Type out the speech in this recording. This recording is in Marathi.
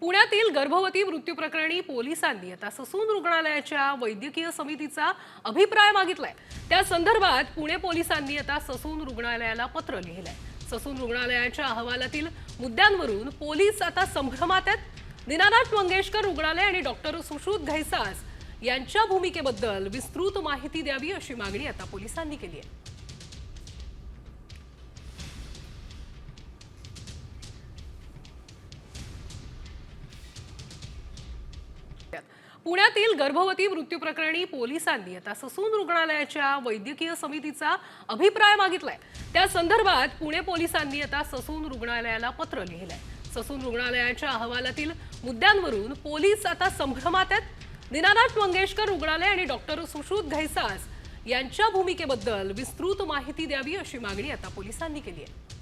पुण्यातील गर्भवती मृत्यू प्रकरणी पोलिसांनी आता ससून रुग्णालयाच्या वैद्यकीय समितीचा अभिप्राय मागितलाय. त्या संदर्भात पुणे पोलिसांनी आता ससून रुग्णालयाला पत्र लिहिलंय. ससून रुग्णालयाच्या अहवालातील मुद्द्यांवरून पोलीस आता संभ्रमात आहेत. दिनानाथ मंगेशकर रुग्णालय आणि डॉक्टर सुश्रुत घैसास यांच्या भूमिकेबद्दल विस्तृत माहिती द्यावी अशी मागणी आता पोलिसांनी केली आहे. पुण्यातील गर्भवती मृत्यू प्रकरणी पोलिसांनी आता ससून रुग्णालयाच्या वैद्यकीय समितीचा अभिप्राय मागितलाय. त्या संदर्भात पुणे पोलिसांनी आता ससून रुग्णालयाला पत्र लिहिलंय. ससून रुग्णालयाच्या अहवालातील मुद्द्यांवरून पोलीस आता संभ्रमात आहेत. दीनानाथ मंगेशकर रुग्णालय आणि डॉक्टर सुश्रुत घैसास यांच्या भूमिकेबद्दल विस्तृत माहिती द्यावी अशी मागणी आता पोलिसांनी केली आहे.